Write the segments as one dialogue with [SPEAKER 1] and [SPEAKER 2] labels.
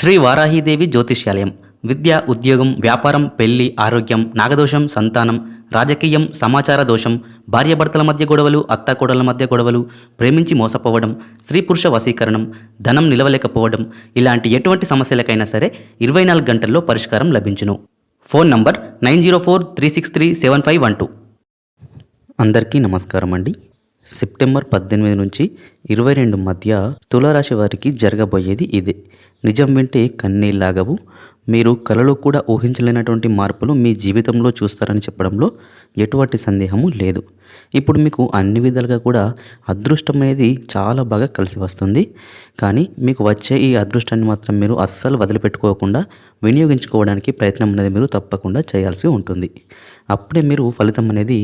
[SPEAKER 1] శ్రీ వారాహీదేవి జ్యోతిష్యాలయం. విద్య ఉద్యోగం వ్యాపారం పెళ్ళి ఆరోగ్యం నాగదోషం సంతానం రాజకీయం సమాచార దోషం భార్యాభర్తల మధ్య గొడవలు అత్తాకోడల మధ్య గొడవలు ప్రేమించి మోసపోవడం స్త్రీ పురుష వశీకరణం ధనం నిలవలేకపోవడం ఇలాంటి ఎటువంటి సమస్యలకైనా సరే ఇరవై నాలుగు గంటల్లో పరిష్కారం లభించును. Phone number nine zero four three six three seven five one two. అందరికీ నమస్కారం అండి. సెప్టెంబర్ పద్దెనిమిది నుంచి ఇరవై రెండు మధ్య తులారాశి వారికి జరగబోయేది ఇదే. నిజం వింటే కన్నీళ్ళాగవు మీరు కలలో కూడా ఊహించలేనటువంటి మార్పులు మీ జీవితంలో చూస్తారని చెప్పడంలో ఎటువంటి సందేహము లేదు. ఇప్పుడు మీకు అన్ని విధాలుగా కూడా అదృష్టం అనేది చాలా బాగా కలిసి వస్తుంది. కానీ మీకు వచ్చే ఈ అదృష్టాన్ని మాత్రం మీరు అస్సలు వదిలిపెట్టుకోకుండా వినియోగించుకోవడానికి ప్రయత్నం అనేది మీరు తప్పకుండా చేయాల్సి ఉంటుంది. అప్పుడే మీరు ఫలితం అనేది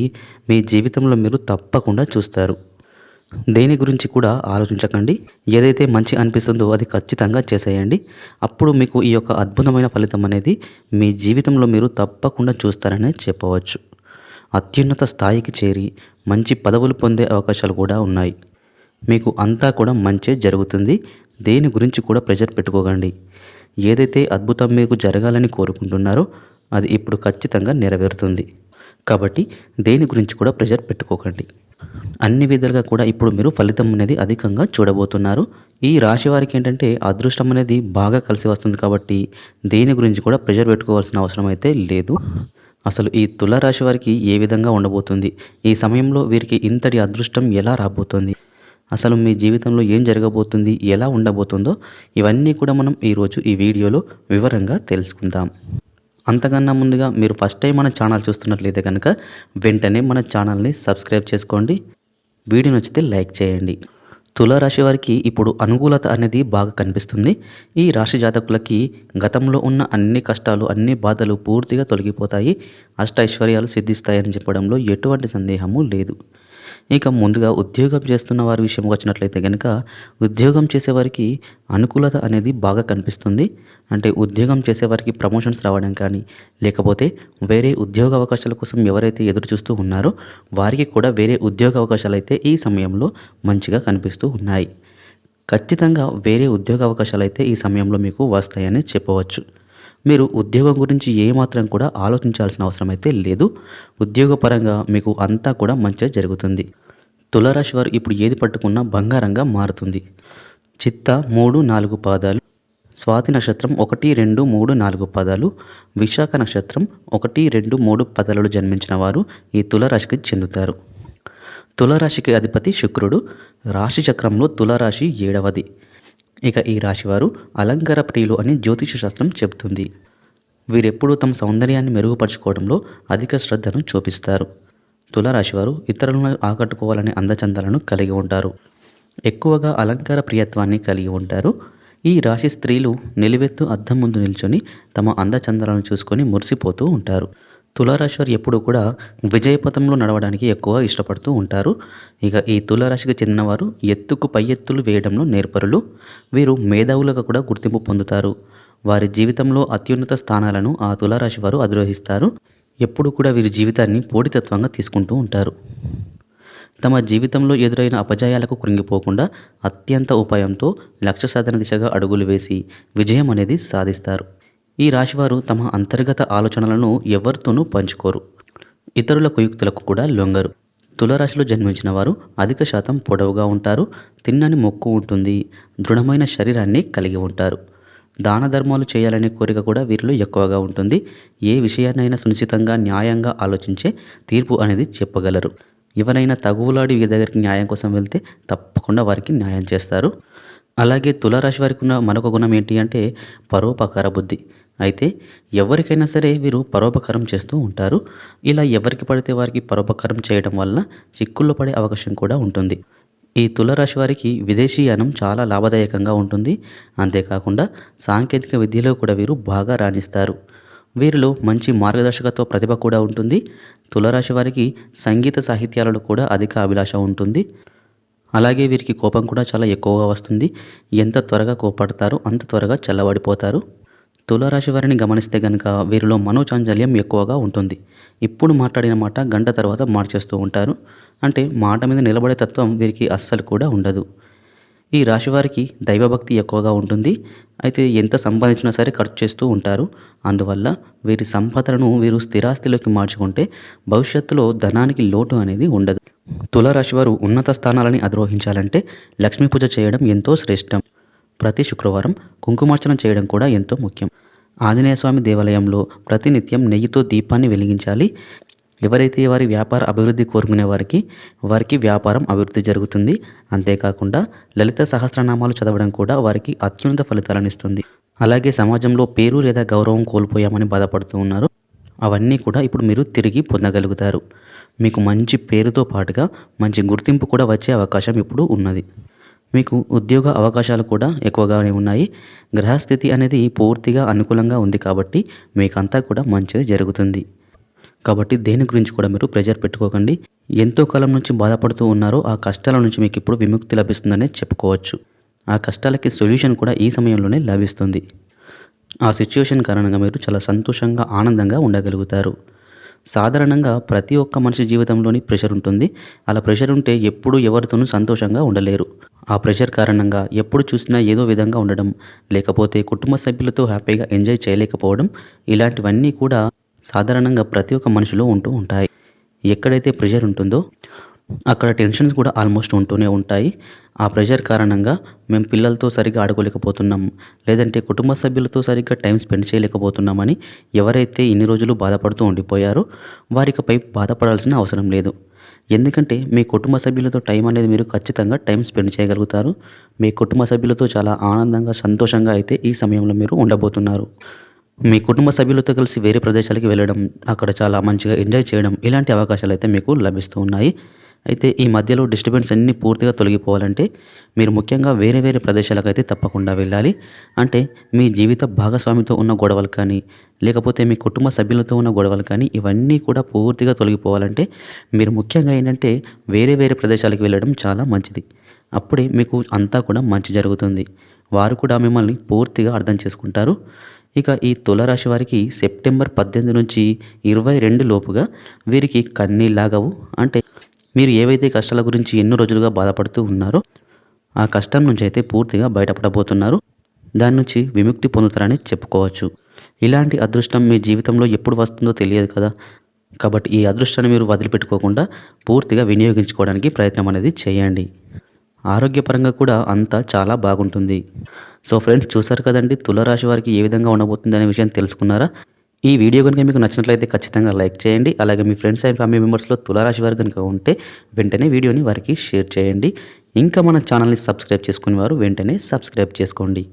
[SPEAKER 1] మీ జీవితంలో మీరు తప్పకుండా చూస్తారు. దేని గురించి కూడా ఆలోచించకండి. ఏదైతే మంచి అనిపిస్తుందో అది ఖచ్చితంగా చేసేయండి. అప్పుడు మీకు ఈ యొక్క అద్భుతమైన ఫలితం అనేది మీ జీవితంలో మీరు తప్పకుండా చూస్తారనే చెప్పవచ్చు. అత్యున్నత స్థాయికి చేరి మంచి పదవులు పొందే అవకాశాలు కూడా ఉన్నాయి. మీకు అంతా కూడా మంచే జరుగుతుంది. దేని గురించి కూడా ప్రెజర్ పెట్టుకోకండి. ఏదైతే అద్భుతం మీకు జరగాలని కోరుకుంటున్నారో అది ఇప్పుడు ఖచ్చితంగా నెరవేరుతుంది. కాబట్టి దేని గురించి కూడా ప్రెషర్ పెట్టుకోకండి. అన్ని విధాలుగా కూడా ఇప్పుడు మీరు ఫలితం అనేది అధికంగా చూడబోతున్నారు. ఈ రాశి వారికి ఏంటంటే అదృష్టం అనేది బాగా కలిసి వస్తుంది కాబట్టి దేని గురించి కూడా ప్రెషర్ పెట్టుకోవాల్సిన అవసరం అయితే లేదు. అసలు ఈ తులారాశి వారికి ఏ విధంగా ఉండబోతుంది? ఈ సమయంలో వీరికి ఇంతటి అదృష్టం ఎలా రాబోతుంది? అసలు మీ జీవితంలో ఏం జరగబోతుంది? ఎలా ఉండబోతుందో ఇవన్నీ కూడా మనం ఈరోజు ఈ వీడియోలో వివరంగా తెలుసుకుందాం. అంతకన్నా ముందుగా మీరు ఫస్ట్ టైం మన ఛానల్ చూస్తున్నట్లయితే కనుక వెంటనే మన ఛానల్ని సబ్స్క్రైబ్ చేసుకోండి. వీడియో నచ్చితే లైక్ చేయండి. తులారాశి వారికి ఇప్పుడు అనుకూలత అనేది బాగా కనిపిస్తుంది. ఈ రాశి జాతకులకి గతంలో ఉన్న అన్ని కష్టాలు అన్ని బాధలు పూర్తిగా తొలగిపోతాయి. అష్ట ఐశ్వర్యాలు సిద్ధిస్తాయని చెప్పడంలో ఎటువంటి సందేహము లేదు. ఇక ముందుగా ఉద్యోగం చేస్తున్న వారి విషయం వచ్చినట్లయితే కనుక ఉద్యోగం చేసేవారికి అనుకూలత అనేది బాగా కనిపిస్తుంది. అంటే ఉద్యోగం చేసేవారికి ప్రమోషన్స్ రావడం కానీ లేకపోతే వేరే ఉద్యోగ అవకాశాల కోసం ఎవరైతే ఎదురు చూస్తూ ఉన్నారో వారికి కూడా వేరే ఉద్యోగ అవకాశాలు అయితే ఈ సమయంలో మంచిగా కనిపిస్తూ ఉన్నాయి. ఖచ్చితంగా వేరే ఉద్యోగ అవకాశాలు అయితే ఈ సమయంలో మీకు వస్తాయని చెప్పవచ్చు. మీరు ఉద్యోగం గురించి ఏమాత్రం కూడా ఆలోచించాల్సిన అవసరం అయితే లేదు. ఉద్యోగపరంగా మీకు అంతా కూడా మంచిగా జరుగుతుంది. తులారాశి వారు ఇప్పుడు ఏది పట్టుకున్నా బంగారంగా మారుతుంది. చిత్త మూడు నాలుగు పాదాలు స్వాతి నక్షత్రం ఒకటి రెండు మూడు నాలుగు పదాలు విశాఖ నక్షత్రం ఒకటి రెండు మూడు పదాలలో జన్మించిన వారు ఈ తులరాశికి చెందుతారు. తులరాశికి అధిపతి శుక్రుడు. రాశి చక్రంలో తులరాశి ఏడవది. ఇక ఈ రాశివారు అలంకార ప్రియులు అని జ్యోతిష శాస్త్రం చెబుతుంది. వీరెప్పుడూ తమ సౌందర్యాన్ని మెరుగుపరుచుకోవడంలో అధిక శ్రద్ధను చూపిస్తారు. తులారాశివారు ఇతరులను ఆకట్టుకోవాలనే అందచందాలను కలిగి ఉంటారు. ఎక్కువగా అలంకార ప్రియత్వాన్ని కలిగి ఉంటారు. ఈ రాశి స్త్రీలు నిలువెత్తు అద్దం ముందు నిల్చొని తమ అందచందాలను చూసుకొని మురిసిపోతూ ఉంటారు. తులారాశి వారు ఎప్పుడూ కూడా విజయపథంలో నడవడానికి ఎక్కువ ఇష్టపడుతూ ఉంటారు. ఇక ఈ తులారాశికి చెందినవారు ఎత్తుకు పై ఎత్తులు వేయడంలో నేర్పరులు. వీరు మేధావులుగా కూడా గుర్తింపు పొందుతారు. వారి జీవితంలో అత్యున్నత స్థానాలను ఆ తులారాశి వారు అధిరోహిస్తారు. ఎప్పుడు కూడా వీరి జీవితాన్ని పోటీతత్వంగా తీసుకుంటూ ఉంటారు. తమ జీవితంలో ఎదురైన అపజయాలకు కృంగిపోకుండా అత్యంత ఉపాయంతో లక్ష్య సాధన దిశగా అడుగులు వేసి విజయం అనేది సాధిస్తారు. ఈ రాశివారు తమ అంతర్గత ఆలోచనలను ఎవరితోనూ పంచుకోరు. ఇతరుల కుయుక్తులకు కూడా లొంగరు. తులరాశిలో జన్మించిన వారు అధిక శాతం పొడవుగా ఉంటారు తిన్నని మొక్కు ఉంటుంది దృఢమైన శరీరాన్ని కలిగి ఉంటారు. దాన ధర్మాలు చేయాలనే కోరిక కూడా వీరిలో ఎక్కువగా ఉంటుంది. ఏ విషయాన్నైనా సునిశ్చితంగా న్యాయంగా ఆలోచించే తీర్పు అనేది చెప్పగలరు. ఎవరైనా తగువులాడి వీరి దగ్గరికి న్యాయం కోసం వెళ్తే తప్పకుండా వారికి న్యాయం చేస్తారు. అలాగే తులారాశి వారికి ఉన్న మరొక గుణం ఏంటి అంటే పరోపకార బుద్ధి. అయితే ఎవరికైనా సరే వీరు పరోపకారం చేస్తూ ఉంటారు. ఇలా ఎవరికి పడితే వారికి పరోపకారం చేయడం వల్ల చిక్కుల్లో పడే అవకాశం కూడా ఉంటుంది. ఈ తులరాశి వారికి విదేశీయానం చాలా లాభదాయకంగా ఉంటుంది. అంతేకాకుండా సాంకేతిక విద్యలో కూడా వీరు బాగా రాణిస్తారు. వీరిలో మంచి మార్గదర్శకత్వ ప్రతిభ కూడా ఉంటుంది. తులరాశి వారికి సంగీత సాహిత్యాలలో కూడా అధిక అభిలాష ఉంటుంది. అలాగే వీరికి కోపం కూడా చాలా ఎక్కువగా వస్తుంది. ఎంత త్వరగా కోపడతారో అంత త్వరగా చల్లబడిపోతారు. తులారాశి వారిని గమనిస్తే కనుక వీరిలో మనోచాంచల్యం ఎక్కువగా ఉంటుంది. ఇప్పుడు మాట్లాడిన మాట గంట తర్వాత మార్చేస్తూ ఉంటారు. అంటే మాట మీద నిలబడే తత్వం వీరికి అస్సలు కూడా ఉండదు. ఈ రాశి వారికి దైవభక్తి ఎక్కువగా ఉంటుంది. అయితే ఎంత సంపాదించినా సరే ఖర్చు చేస్తూ ఉంటారు. అందువల్ల వీరి సంపదలను వీరు స్థిరాస్తిలోకి మార్చుకుంటే భవిష్యత్తులో ధనానికి లోటు అనేది ఉండదు. తులరాశి వారు ఉన్నత స్థానాలని అధిరోహించాలంటే లక్ష్మీ పూజ చేయడం ఎంతో శ్రేష్టం. ప్రతి శుక్రవారం కుంకుమార్చన చేయడం కూడా ఎంతో ముఖ్యం. ఆంజనేయస్వామి దేవాలయంలో ప్రతినిత్యం నెయ్యితో దీపాన్ని వెలిగించాలి. ఎవరైతే వారి వ్యాపార అభివృద్ధి కోరుకునే వారికి వారికి వ్యాపారం అభివృద్ధి జరుగుతుంది. అంతేకాకుండా లలిత సహస్రనామాలు చదవడం కూడా వారికి అత్యున్నత ఫలితాలను ఇస్తుంది. అలాగే సమాజంలో పేరు లేదా గౌరవం కోల్పోయామని బాధపడుతూ ఉన్నారు. అవన్నీ కూడా ఇప్పుడు మీరు తిరిగి పొందగలుగుతారు. మీకు మంచి పేరుతో పాటుగా మంచి గుర్తింపు కూడా వచ్చే అవకాశం ఇప్పుడు ఉన్నది. మీకు ఉద్యోగ అవకాశాలు కూడా ఎక్కువగానే ఉన్నాయి. గ్రహస్థితి అనేది పూర్తిగా అనుకూలంగా ఉంది కాబట్టి మీకంతా కూడా మంచిది జరుగుతుంది. కాబట్టి దేని గురించి కూడా మీరు ప్రెజర్ పెట్టుకోకండి. ఎంతో కాలం నుంచి బాధపడుతూ ఉన్నారో ఆ కష్టాల నుంచి మీకు ఇప్పుడు విముక్తి లభిస్తుందనే చెప్పుకోవచ్చు. ఆ కష్టాలకి సొల్యూషన్ కూడా ఈ సమయంలోనే లభిస్తుంది. ఆ సిచ్యువేషన్ కారణంగా మీరు చాలా సంతోషంగా ఆనందంగా ఉండగలుగుతారు. సాధారణంగా ప్రతి ఒక్క మనిషి జీవితంలోని ప్రెషర్ ఉంటుంది. అలా ప్రెషర్ ఉంటే ఎప్పుడూ ఎవరితోనూ సంతోషంగా ఉండలేరు. ఆ ప్రెషర్ కారణంగా ఎప్పుడు చూసినా ఏదో విధంగా ఉండడం లేకపోతే కుటుంబ సభ్యులతో హ్యాపీగా ఎంజాయ్ చేయలేకపోవడం ఇలాంటివన్నీ కూడా సాధారణంగా ప్రతి ఒక్క మనిషిలో ఉంటూ ఉంటాయి. ఎక్కడైతే ప్రెషర్ ఉంటుందో అక్కడ టెన్షన్స్ కూడా ఆల్మోస్ట్ ఉంటూనే ఉంటాయి. ఆ ప్రెషర్ కారణంగా మేము పిల్లలతో సరిగ్గా ఆడుకోలేకపోతున్నాం. లేదంటే కుటుంబ సభ్యులతో సరిగ్గా టైం స్పెండ్ చేయలేకపోతున్నామని ఎవరైతే ఇన్ని రోజులు బాధపడుతూ ఉండిపోయారో వారికపై బాధపడాల్సిన అవసరం లేదు. ఎందుకంటే మీ కుటుంబ సభ్యులతో టైం అనేది మీరు ఖచ్చితంగా టైం స్పెండ్ చేయగలుగుతారు. మీ కుటుంబ సభ్యులతో చాలా ఆనందంగా సంతోషంగా అయితే ఈ సమయంలో మీరు ఉండబోతున్నారు. మీ కుటుంబ సభ్యులతో కలిసి వేరే ప్రదేశాలకి వెళ్ళడం అక్కడ చాలా మంచిగా ఎంజాయ్ చేయడం ఇలాంటి అవకాశాలు అయితే మీకు లభిస్తూ ఉన్నాయి. అయితే ఈ మధ్యలో డిస్టర్బెన్స్ అన్నీ పూర్తిగా తొలగిపోవాలంటే మీరు ముఖ్యంగా వేరే వేరే ప్రదేశాలకు అయితే తప్పకుండా వెళ్ళాలి. అంటే మీ జీవిత భాగస్వామితో ఉన్న గొడవలు కానీ లేకపోతే మీ కుటుంబ సభ్యులతో ఉన్న గొడవలు కానీ ఇవన్నీ కూడా పూర్తిగా తొలగిపోవాలంటే మీరు ముఖ్యంగా ఏంటంటే వేరే వేరే ప్రదేశాలకు వెళ్ళడం చాలా మంచిది. అప్పుడే మీకు అంతా కూడా మంచి జరుగుతుంది. వారు కూడా మిమ్మల్ని పూర్తిగా అర్థం చేసుకుంటారు. ఇక ఈ తులరాశి వారికి సెప్టెంబర్ పద్దెనిమిది నుంచి ఇరవై రెండు లోపుగా వీరికి కన్నీళ్ళాగవు అంటే మీరు ఏవైతే కష్టాల గురించి ఎన్నో రోజులుగా బాధపడుతూ ఉన్నారో ఆ కష్టం నుంచి అయితే పూర్తిగా బయటపడబోతున్నారు. దాని నుంచి విముక్తి పొందుతారని చెప్పుకోవచ్చు. ఇలాంటి అదృష్టం మీ జీవితంలో ఎప్పుడు వస్తుందో తెలియదు కదా. కాబట్టి ఈ అదృష్టాన్ని మీరు వదిలిపెట్టుకోకుండా పూర్తిగా వినియోగించుకోవడానికి ప్రయత్నం అనేది చేయండి. ఆరోగ్యపరంగా కూడా అంతా చాలా బాగుంటుంది. సో ఫ్రెండ్స్ చూసారు కదండి తులరాశి వారికి ఏ విధంగా ఉండబోతుంది అనే విషయం తెలుసుకున్నారా? ఈ వీడియో కనుక మీకు నచ్చినట్లయితే ఖచ్చితంగా లైక్ చేయండి. అలాగే మీ ఫ్రెండ్స్ అండ్ ఫ్యామిలీ మెంబర్స్లో తులారాశి వారు కనుక ఉంటే వెంటనే వీడియోని వారికి షేర్ చేయండి. ఇంకా మన ఛానల్ని సబ్స్క్రైబ్ చేసుకునే వారు వెంటనే సబ్స్క్రైబ్ చేసుకోండి.